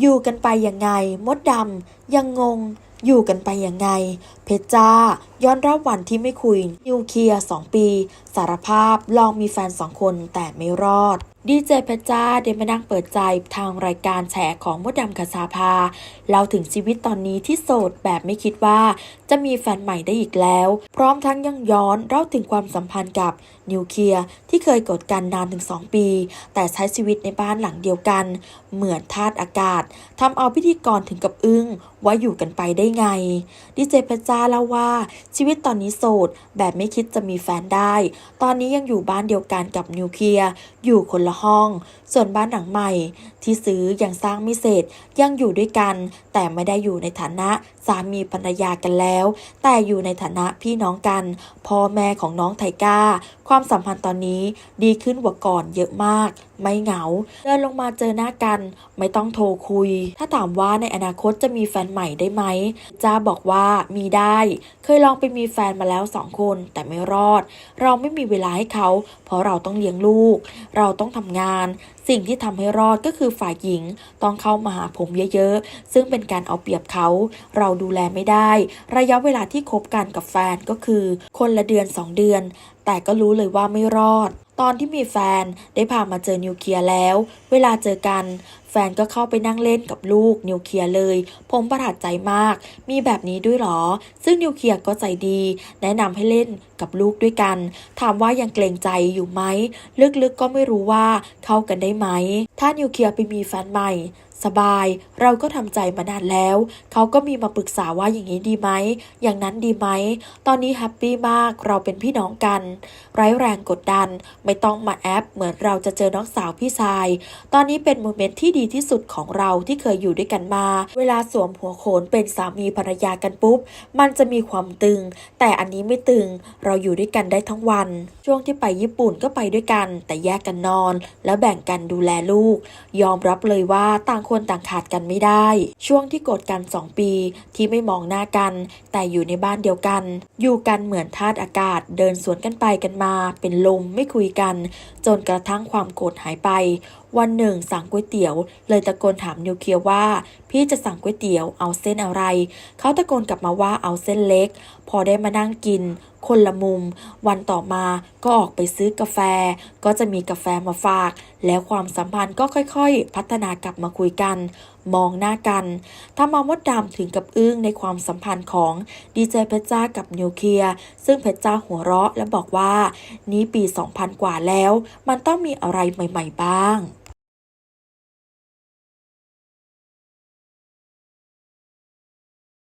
อยู่กันไปยังไง มดดำยังงง อยู่กันไปยังไง เพชรจ้า ย้อนรับวันที่ไม่คุย นิวเคลียร์สองปี สารภาพลองมีแฟนสองคนแต่ไม่รอด ดีเจเพชรจ้าได้มานั่งเปิดใจทางรายการแฉของมดดำคชาภาเล่าถึงชีวิตตอนนี้ที่โสดแบบไม่คิดว่า จะมีแฟนใหม่ได้อีกแล้ว พร้อมทั้งยังย้อนเล่าถึงความสัมพันธ์กับนิวเคลียร์ที่เคยกดกันนานถึง 2 ปี แต่ใช้ชีวิตในบ้านหลังเดียวกัน เหมือนธาตุอากาศทำเอาพิธีกรถึงกับอึ้งว่าอยู่กันไปได้ไง ดีเจเพชรจ้าเล่าว่าชีวิตตอนนี้โสด แบบไม่คิดจะมีแฟนได้ ตอนนี้ยังอยู่บ้านเดียวกันกับนิวเคลียร์อยู่คนละห้อง ส่วนบ้านหลังใหม่ ที่ซื้อยังสร้างไม่เสร็จยังอยู่ด้วยกัน แต่ไม่ได้อยู่ในฐานะสามีภรรยากันแล้ว แต่อยู่ในฐานะพี่น้องกันพ่อแม่ของน้องไทก้า ความสัมพันธ์ตอนนี้ดีขึ้นกว่าก่อนเยอะมาก ไม่เหงา เดินลงมาเจอหน้ากัน ไม่ต้องโทรคุย ถ้าถามว่าในอนาคตจะมีแฟนใหม่ได้ไหมจ้าบอกว่ามีได้ เคยลองไปมีแฟนมาแล้วสองคนแต่ไม่รอด เราไม่มีเวลาให้เขา เพราะเราต้องเลี้ยงลูก เราต้องทำงาน สิ่งที่ทำให้รอดก็คือฝ่ายหญิงต้องเข้ามาหาผมเยอะๆ ซึ่งเป็นการเอาเปรียบเขา เราดูแลไม่ได้ ระยะเวลาที่คบกันกับแฟนก็คือ คนละเดือน 2 เดือน แต่ก็รู้เลยว่าไม่รอด ตอนที่มีแฟนได้พามาเจอนิวเคลียร์แล้ว เวลาเจอกันแฟนก็เข้าไปนั่งเล่นกับลูกนิวเคลียร์เลย ผมประหลาดใจมาก มีแบบนี้ด้วยหรอ ซึ่งนิวเคลียร์ก็ใจดี แนะนำให้เล่นกับลูกด้วยกัน ถามว่ายังเกรงใจอยู่ไหม ลึกๆก็ไม่รู้ว่าเข้ากันได้ไหม ถ้านิวเคลียร์ไปมีแฟนใหม่สบาย เราก็ทำใจมานานแล้ว เขาก็มีมาปรึกษาว่าอย่างนี้ดีไหม อย่างนั้นดีไหม ตอนนี้แฮปปี้มาก เราเป็นพี่น้องกัน ไร้แรงกดดัน ไม่ต้องมาแอป เหมือนเราจะเจอน้องสาวพี่ชาย ตอนนี้เป็นโมเมนต์ที่ดีที่สุดของเราที่เคยอยู่ด้วยกันมา เวลาสวมหัวโขนเป็นสามีภรรยากันปุ๊บ มันจะมีความตึง แต่อันนี้ไม่ตึง เราอยู่ด้วยกันได้ทั้งวัน ช่วงที่ไปญี่ปุ่นก็ไปด้วยกัน แต่แยกกันนอน แล้วแบ่งกันดูแลลูก ยอมรับเลยว่าต่างคนต่างขาดกันไม่ได้ ช่วงที่โกรธกัน2ปีที่ไม่มองหน้ากัน แต่อยู่ในบ้านเดียวกัน อยู่กันเหมือนธาตุอากาศ เดินสวนกันไปกันมา เป็นลมไม่คุยกัน จนกระทั่งความโกรธหายไปวันหนึ่งสั่งก๋วยเตี๋ยว เลยตะโกนถามนิวเคลียร์ว่า พี่จะสั่งก๋วยเตี๋ยวเอาเส้นอะไร เขาตะโกนกลับมาว่าเอาเส้นเล็ก พอได้มานั่งกิน คนละมุม วันต่อมาก็ออกไปซื้อกาแฟ ก็จะมีกาแฟมาฝาก แล้วความสัมพันธ์ก็ค่อยๆ พัฒนากลับมาคุยกัน มองหน้ากันทำเอามดดำถึงกับอึ้งในความสัมพันธ์ของดีเจเพชรจ้ากับนิวเคลียร์ซึ่งเพชรจ้าหัวเราะและบอกว่า นี้ปี 2000 กว่าแล้ว มันต้องมีอะไรใหม่ ๆ บ้าง